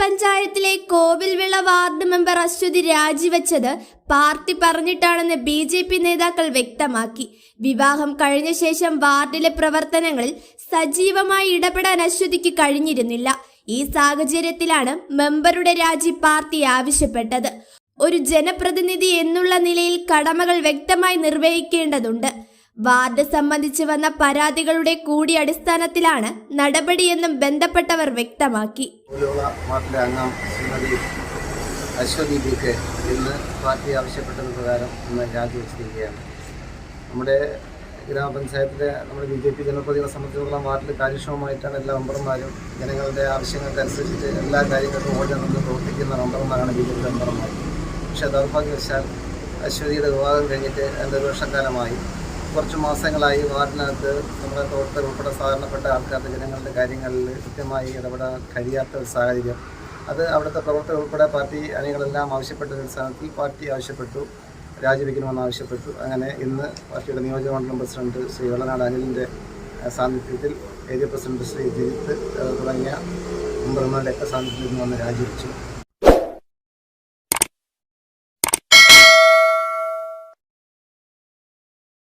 പഞ്ചായത്തിലെ Kovilvila ward member Aswathy രാജിവെച്ചത് party പറഞ്ഞിട്ടാണെന്ന് ബി ജെ പി നേതാക്കൾ വ്യക്തമാക്കി. വിവാഹം കഴിഞ്ഞ ശേഷം വാർഡിലെ പ്രവർത്തനങ്ങളിൽ സജീവമായി ഇടപെടാൻ അശ്വതിക്ക് കഴിഞ്ഞിരുന്നില്ല. ഈ സാഹചര്യത്തിലാണ് മെമ്പറുടെ രാജി പാർട്ടി ആവശ്യപ്പെട്ടത്. ഒരു ജനപ്രതിനിധി എന്നുള്ള നിലയിൽ കടമകൾ വ്യക്തമായി നിർവഹിക്കേണ്ടതുണ്ട്. വാർഡ് സംബന്ധിച്ച് വന്ന പരാതികളുടെ കൂടി അടിസ്ഥാനത്തിലാണ് നടപടിയെന്നും ബന്ധപ്പെട്ടവർ വ്യക്തമാക്കി. അശ്വതി ബി കെ ഇന്ന് പാർട്ടി ആവശ്യപ്പെട്ടത് പ്രകാരം ഇന്ന് രാജിവെച്ചിരിക്കുകയാണ് നമ്മുടെ ഗ്രാമപഞ്ചായത്തിലെ നമ്മുടെ ബി ജെ പി ജനപ്രതികളെ സംബന്ധിച്ചിടത്തോളം വാർഡിൽ കാര്യക്ഷമമായിട്ടാണ് എല്ലാ മെമ്പർമാരും ജനങ്ങളുടെ ആവശ്യങ്ങൾക്കനുസരിച്ച് എല്ലാ കാര്യങ്ങൾക്കും ഓടി നിന്ന് പ്രവർത്തിക്കുന്ന മെമ്പർമാരാണ് ബി ജെ പി മെമ്പർമാർ. പക്ഷേ ദൗർഭാഗ്യവശാൽ അശ്വതിയുടെ വിവാഹം കഴിഞ്ഞിട്ട് രണ്ട് ഒരു വർഷക്കാലമായി കുറച്ച് മാസങ്ങളായി വാർഡിനകത്ത് നമ്മുടെ പ്രവർത്തകർ ഉൾപ്പെടെ സാധാരണപ്പെട്ട ആൾക്കാരുടെ ജനങ്ങളുടെ കാര്യങ്ങളിൽ കൃത്യമായി ഇടപെടാൻ കഴിയാത്ത ഒരു സാഹചര്യം. അത് അവിടുത്തെ പ്രവർത്തകർ ഉൾപ്പെടെ പാർട്ടി അണികളെല്ലാം ആവശ്യപ്പെട്ട അടിസ്ഥാനത്തിൽ സ്ഥാനത്തിൽ പാർട്ടി ആവശ്യപ്പെട്ടു രാജിവെക്കണമെന്ന് ആവശ്യപ്പെട്ടു. അങ്ങനെ ഇന്ന് പാർട്ടിയുടെ നിയോജക മണ്ഡലം പ്രസിഡന്റ് ശ്രീ വെള്ളനാട് അനിലിന്റെ സാന്നിധ്യത്തിൽ ഏരിയ പ്രസിഡന്റ് ശ്രീ ജിജിത്ത് തുടങ്ങിയ മെമ്പർമാരുടെയൊക്കെ സാന്നിധ്യത്തിൽ നിന്ന് വന്ന് രാജിവെച്ചു.